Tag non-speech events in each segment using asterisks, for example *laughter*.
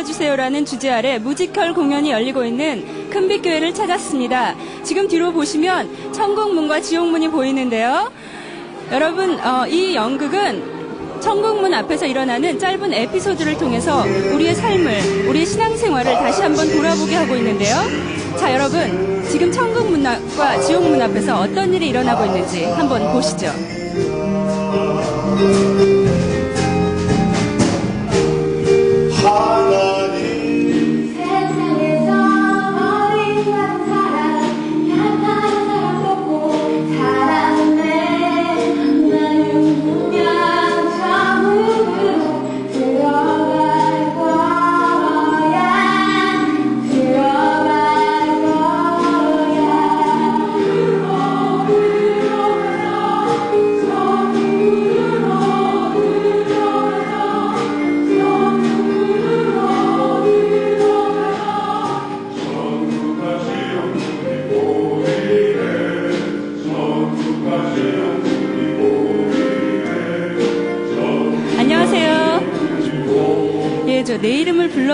불러주세요라는 주제 아래 뮤지컬 공연이 열리고 있는 큰빛교회를 찾았습니다. 지금 뒤로 보시면 천국문과 지옥문이 보이는데요. 여러분 어, 이 연극은 천국문 앞에서 일어나는 짧은 에피소드를 통해서 우리의 삶을, 우리의 신앙생활을 다시 한번 돌아보게 하고 있는데요. 자, 여러분, 지금 천국문 앞과 지옥문 앞에서 어떤 일이 일어나고 있는지 한번 보시죠. 하나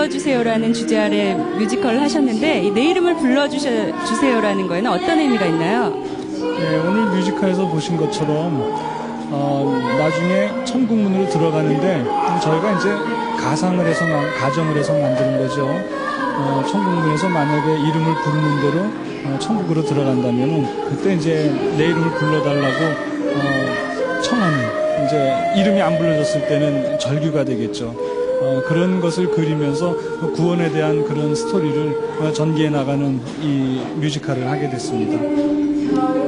불러주세요라는 주제 아래 뮤지컬을 하셨는데 이내 이름을 불러주세요라는 거에는 어떤 의미가 있나요? 네, 오늘 뮤지컬에서 보신 것처럼 어, 나중에 천국문으로 들어가는데 저희가 이제 가상을 해서 만- 가정을 해서 만드는 거죠. 어, 천국문에서 만약에 이름을 부르는 대로 어, 천국으로 들어간다면 그때 이제 내 이름을 불러달라고 어, 청하는 이제 이름이 안 불러졌을 때는 절규가 되겠죠. 어, 그런 것을 그리면서 그 구원에 대한 그런 스토리를 어, 전개해 나가는 이 뮤지컬을 하게 됐습니다.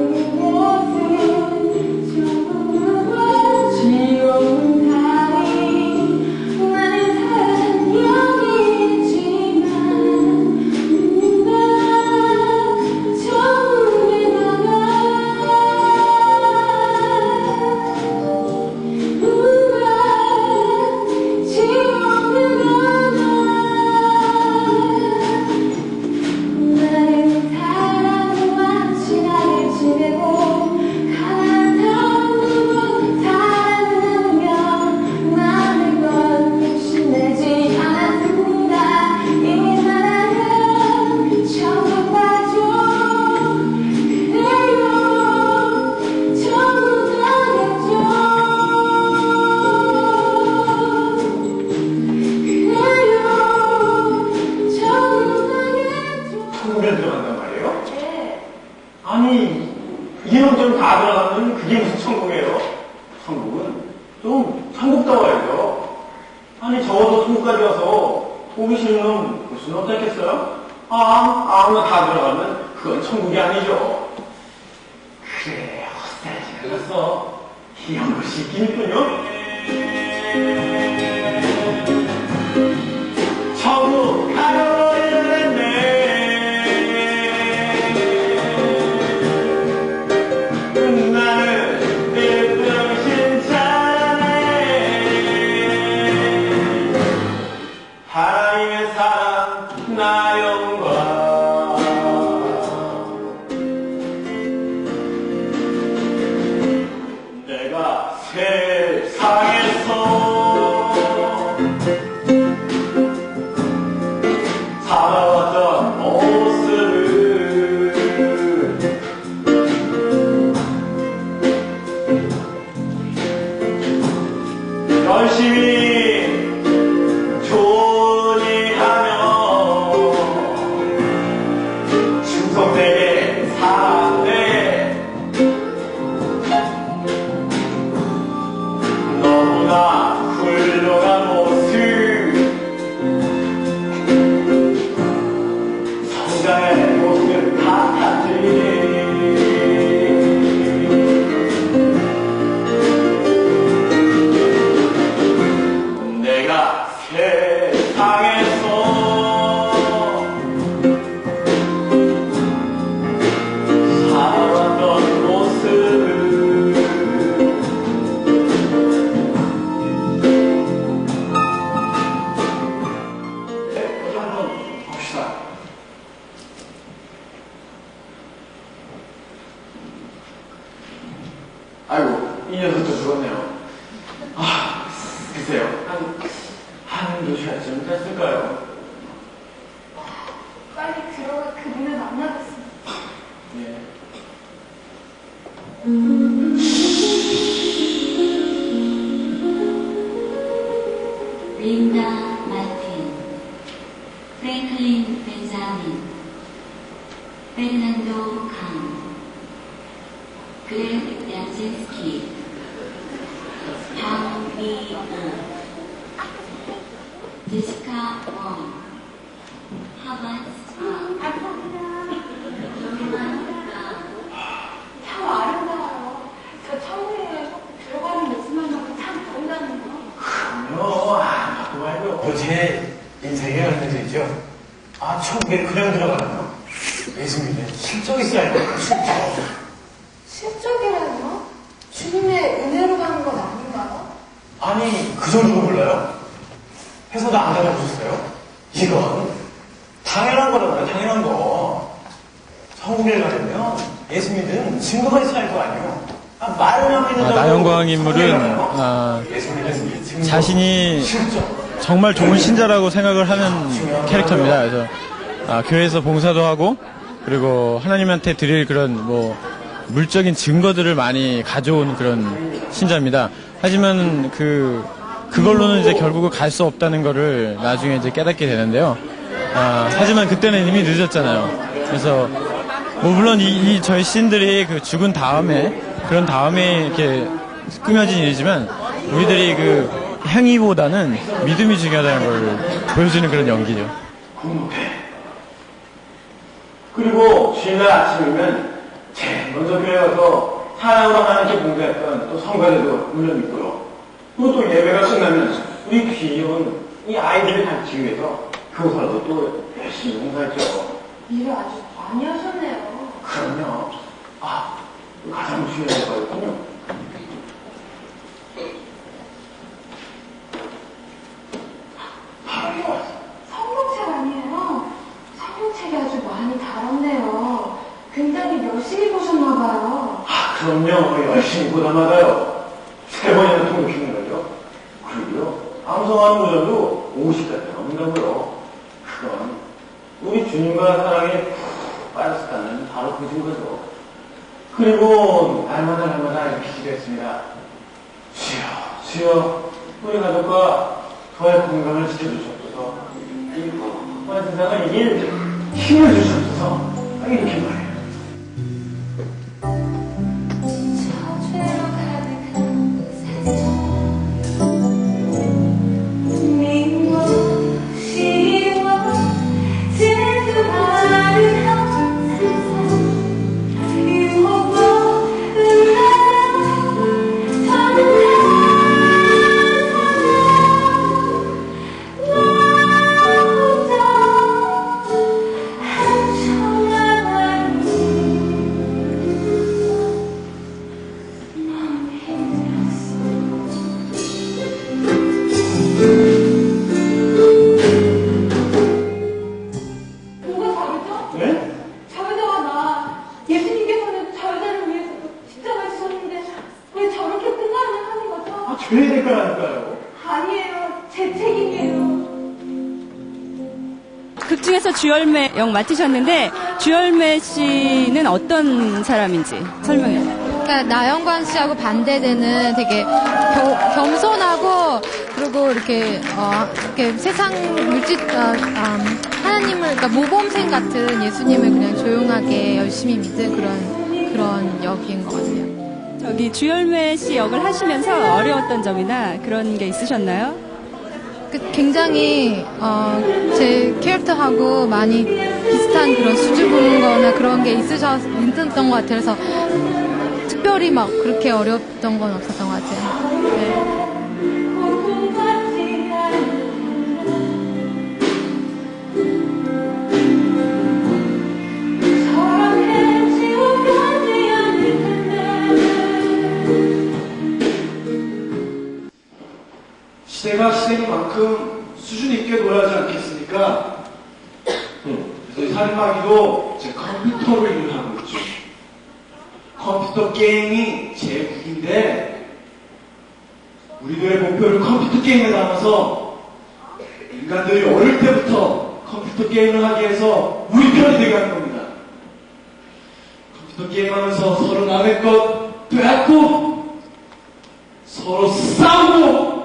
성장의 모습을 같았지 내 페르난도 강, 글렌 얀신스키, 박미오, 제시카 웡, 하반 스파, 조만 강, 참 아름다워요. 저 천국에 들어가는 모습만 보고 참 아름다운 거. 그럼요. 아, 맞고 말고. 어제 인생에 얼마되죠 아, 천국에 그냥 들어가요. 예수님의 실적 있어야 돼요. 실적. 실적이라뇨? 주님의 은혜로 가는 건 아닌가요? 아니, 그 정도도 몰라요? 해서도 안 다녀보셨어요? 이건 당연한 거라고요, 당연한 거. 천국에 가려면 예수 믿는 증거가 있어야 할거 아니에요. 아, 말을 하고 있는 아, 나영광 인물은 아, 예수 믿는 증거. 자신이. 정말 좋은 신자라고 생각을 하는 캐릭터입니다. 그래서 아, 교회에서 봉사도 하고 그리고 하나님한테 드릴 그런 뭐 물적인 증거들을 많이 가져온 그런 신자입니다. 하지만 그 그걸로는 이제 결국은 갈 수 없다는 거를 나중에 이제 깨닫게 되는데요. 아, 하지만 그때는 이미 늦었잖아요. 그래서 뭐 물론 이, 이 저희 신들이 그 죽은 다음에 그런 다음에 이렇게 꾸며진 일이지만 우리들이 그 행위보다는 믿음이 중요하다는 걸 보여주는 그런 연기죠. 그리고 주일날 아침이면 제일 먼저 교회 가서 사랑으로 하나님께 봉사했던 또 성가대도 물론 있고요. 그리고 또 예배가 끝나면 우리 귀여운 이 아이들을 가르치기 위해서 교사도 또 열심히 봉사했죠. 일을 아주 많이 하셨네요. 그럼요. 아, 가장 중요한 거였군요. 바로 이거. 성경책 아니에요? 성경책이 아주 많이 달았네요. 굉장히 열심히 보셨나봐요. 아, 그럼요. 열심히 보다마다요. 세 번이나 통역시는 암송하는 무전도 50가지 넘는다고요. 그건 우리 주님과 사랑에 푹 빠졌다는 바로 그 증거죠. 그리고 날마다 날마다 이렇게 기도했습니다. 주여, 주여, 우리 가족과 저의 건강을 지켜주셨소서. 이 뻔뻔한 세상을 이길 힘을 주셨소서. 이렇게 말해요. 주열매 역 맡으셨는데 주열매 씨는 어떤 사람인지 설명해요. 그러니까 나영관 씨하고 반대되는 되게 겸- 겸손하고 그리고 이렇게 어 이렇게 세상 물질 어, 음, 하나님을 그러니까 모범생 같은 예수님을 그냥 조용하게 열심히 믿은 그런 그런 역인 것 같아요. 저기 주열매 씨 역을 하시면서 어려웠던 점이나 그런 게 있으셨나요? 그 굉장히 어, 제 캐릭터하고 많이 비슷한 그런 수줍은 그런 게 있으셨 있었던 것 같아서 특별히 막 그렇게 어렵던 건 없었던 것 같아요. 네. 시대가 시대인 만큼 수준 있게 놀아지 않겠습니까? 그래서 이 살인마귀도 제 컴퓨터로 일을 하고 있죠. 컴퓨터 게임이 제 국인데 우리들의 목표를 컴퓨터 게임에 담아서 인간들이 어릴 때부터 컴퓨터 게임을 하기 위해서 우리 편이 되게 하는 겁니다. 컴퓨터 게임하면서 서로 남의 것 빼앗고 서로 싸우고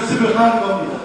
서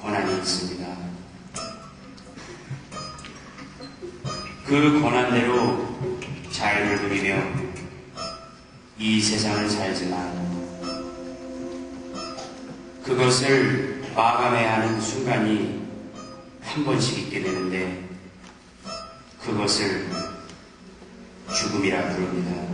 권한이 있습니다. 그 권한대로 잘 누리며 이 세상을 살지만 그것을 마감해야 하는 순간이 한 번씩 있게 되는데 그것을 죽음이라 부릅니다.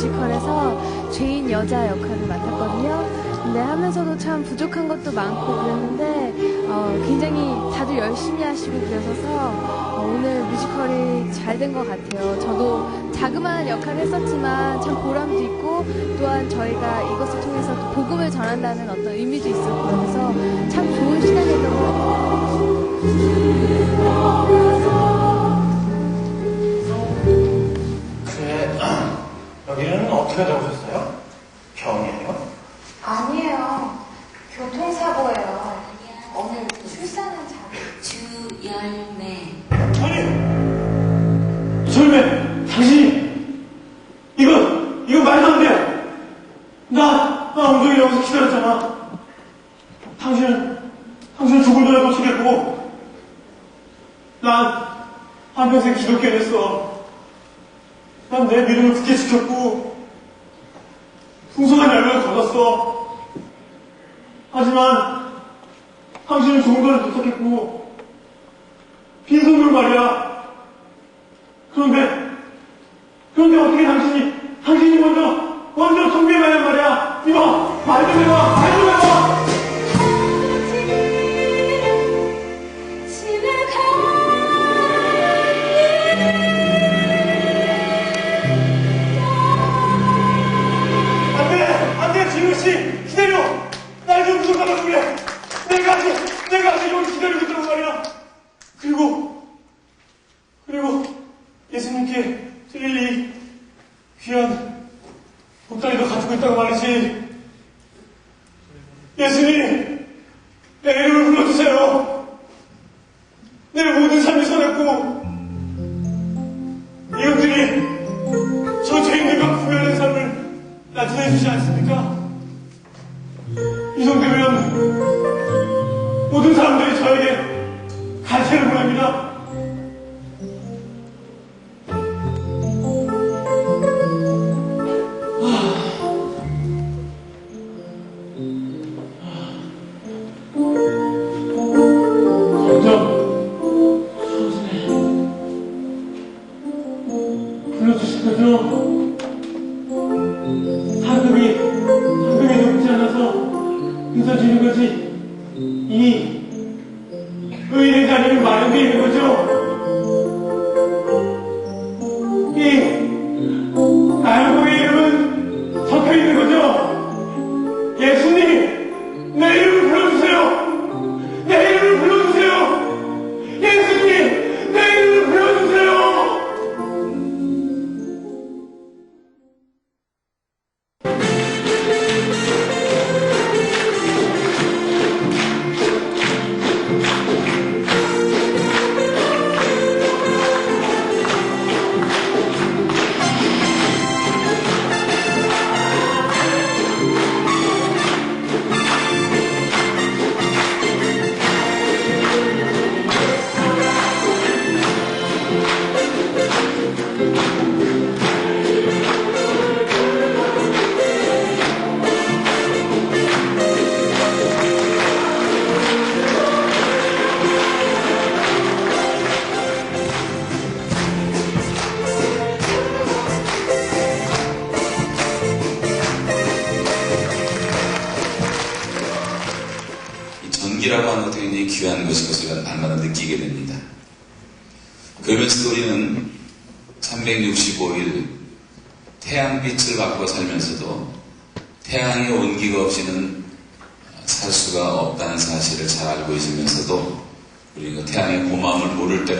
뮤지컬에서 죄인 여자 역할을 맡았거든요. 근데 하면서도 참 부족한 것도 많고 그랬는데 어, 굉장히 다들 열심히 하시고 그러셔서 어, 오늘 뮤지컬이 잘 된 것 같아요. 저도 자그마한 역할을 했었지만 참 보람도 있고 또한 저희가 이것을 통해서 복음을 전한다는 어떤 의미도 있었고 그래서 참 좋은 시간이었던 것 같아요. 여기는 어떻게 들어오셨어요? 병이에요? 아니에요. 교통사고예요. 오늘 출산한 자고. 주열매 아니, 절매, 당신이 이거 이거 말도 안 돼. 나, 나 엉덩이 여기서 기다렸잖아. 당신은 당신은 죽을 줄 알고 죽였고, 난 한평생 기독교 했어. 난 내 믿음을 굳게 지켰고, 풍성한 열매를 거뒀어. 하지만 당신은 좋은 걸 도착했고, 빈손으로 말이야. 그런데, 그런데 어떻게 당신이, 당신이 먼저, 먼저 정비해봐야 말이야. 이봐, 말좀 해봐, 말 좀 해봐. 그래! 내가 아직, 내가 아직 여기 기다리고 있다고 말이야! 그리고, 그리고 예수님께 드릴 이 귀한 보따리도 가지고 있다고 말이지. 웃어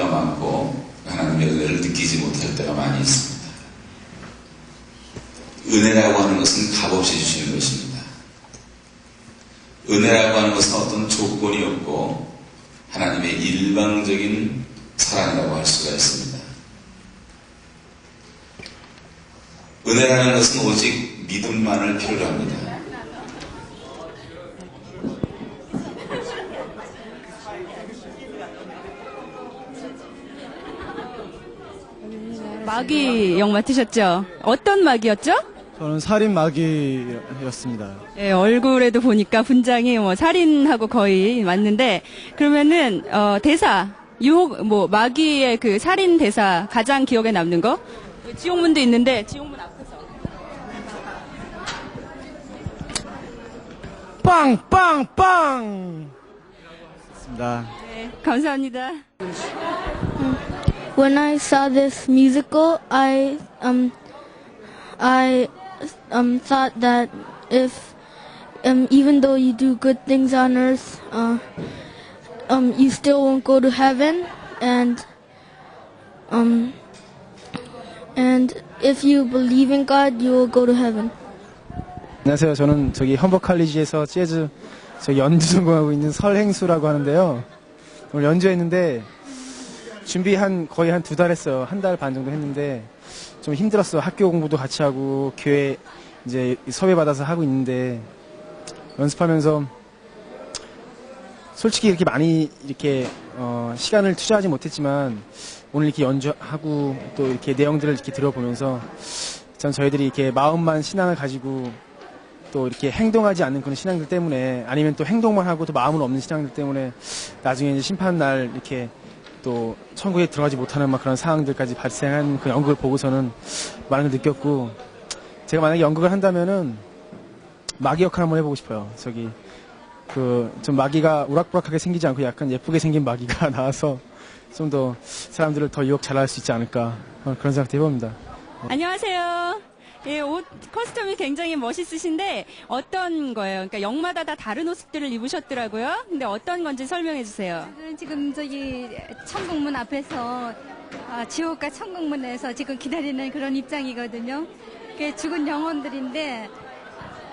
때가 많고 하나님의 은혜를 느끼지 못할 때가 많이 있습니다. 은혜라고 하는 것은 값없이 주시는 것입니다. 은혜라고 하는 것은 어떤 조건이 없고 하나님의 일방적인 사랑이라고 할 수가 있습니다. 은혜라는 것은 오직 믿음만을 필요로 합니다. 마귀 역 맡으셨죠? 어떤 마귀였죠? 저는 살인 마귀였습니다. 예, 얼굴에도 보니까 분장이 뭐 살인하고 거의 맞는데 그러면은 어, 대사 유혹 뭐 마귀의 그 살인 대사 가장 기억에 남는 거 지옥문도 있는데 지옥문 앞에서 빵, 빵, 빵! 네, 감사합니다. when I saw this musical, I um I um thought that if um even though you do good things on earth, uh, um you still won't go to heaven, and um and if you believe in God, you will go to heaven. 안녕하세요. 저는 저기 험버 칼리지에서 재즈 저 연주 전공하고 있는 설행수라고 하는데요. 오늘 연주했는데 준비 한 거의 한 두 달 했어요. 한 달 반 정도 했는데 좀 힘들었어요. 학교 공부도 같이 하고 교회 이제 섭외 받아서 하고 있는데 연습하면서 솔직히 이렇게 많이 이렇게 어, 시간을 투자하지 못했지만 오늘 이렇게 연주하고 또 이렇게 내용들을 이렇게 들어보면서 참 저희들이 이렇게 마음만 신앙을 가지고 또 이렇게 행동하지 않는 그런 신앙들 때문에 아니면 또 행동만 하고 또 마음은 없는 신앙들 때문에 나중에 이제 심판 날 이렇게 또 천국에 들어가지 못하는 막 그런 상황들까지 발생한 그 연극을 보고서는 많은 걸 느꼈고 제가 만약에 연극을 한다면은 마귀 역할 한번 해보고 싶어요. 저기 그 좀 마귀가 우락부락하게 생기지 않고 약간 예쁘게 생긴 마귀가 *laughs* 나와서 좀 더 사람들을 더 유혹 잘할 수 있지 않을까 어, 그런 생각도 해봅니다. 안녕하세요. 예, 옷 커스텀이 굉장히 멋있으신데 어떤 거예요? 그러니까 역마다 다 다른 옷들을 입으셨더라고요. 근데 어떤 건지 설명해 주세요. 저는 지금 저기 천국문 앞에서 아, 지옥과 천국문에서 지금 기다리는 그런 입장이거든요. 그게 죽은 영혼들인데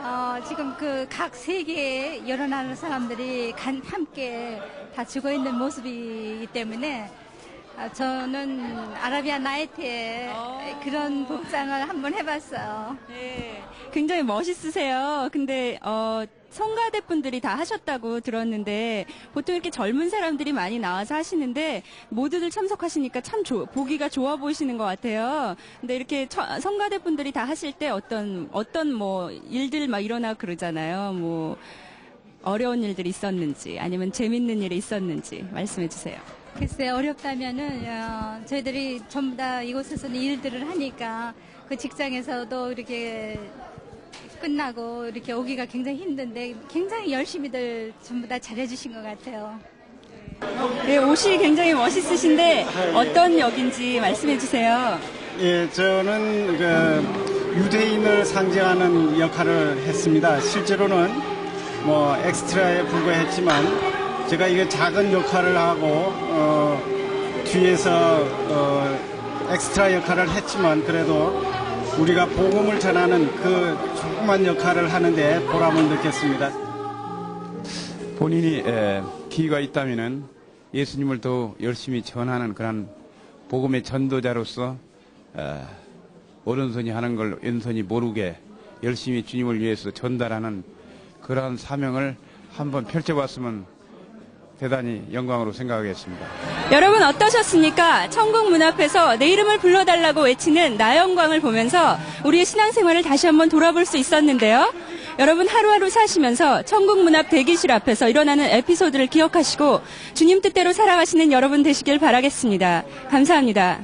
어, 지금 그 각 세계에 열어나는 사람들이 간- 함께 다 죽어 있는 모습이기 때문에 아, 저는 아라비아 나이트에 그런 복장을 한번 해봤어요. 네, 굉장히 멋있으세요. 근데 어, 성가대 분들이 다 하셨다고 들었는데 보통 이렇게 젊은 사람들이 많이 나와서 하시는데 모두들 참석하시니까 참 조- 보기가 좋아 보이시는 것 같아요. 근데 이렇게 처- 성가대 분들이 다 하실 때 어떤 어떤 뭐 일들 막 일어나 그러잖아요. 뭐 어려운 일들이 있었는지 아니면 재밌는 일이 있었는지 말씀해 주세요. 글쎄 어렵다면은 어, 저희들이 전부 다 이곳에서는 일들을 하니까 그 직장에서도 이렇게 끝나고 이렇게 오기가 굉장히 힘든데 굉장히 열심히들 전부 다 잘해주신 것 같아요. 네, 옷이 굉장히 멋있으신데 어떤 역인지 말씀해 주세요. 예, 저는 그 유대인을 상징하는 역할을 했습니다. 실제로는 뭐 엑스트라에 불과했지만 제가 이게 작은 역할을 하고 어, 뒤에서 어, 엑스트라 역할을 했지만 그래도 우리가 복음을 전하는 그 조그만 역할을 하는데 보람을 느꼈습니다. 본인이 에, 기회가 있다면은 예수님을 더 열심히 전하는 그런 복음의 전도자로서 에, 오른손이 하는 걸 왼손이 모르게 열심히 주님을 위해서 전달하는 그러한 사명을 한번 펼쳐봤으면 대단히 영광으로 생각하겠습니다. 여러분 어떠셨습니까? 천국 문 앞에서 내 이름을 불러달라고 외치는 나영광을 보면서 우리의 신앙생활을 다시 한번 돌아볼 수 있었는데요. 여러분 하루하루 사시면서 천국 문 앞 대기실 앞에서 일어나는 에피소드를 기억하시고 주님 뜻대로 살아가시는 여러분 되시길 바라겠습니다. 감사합니다.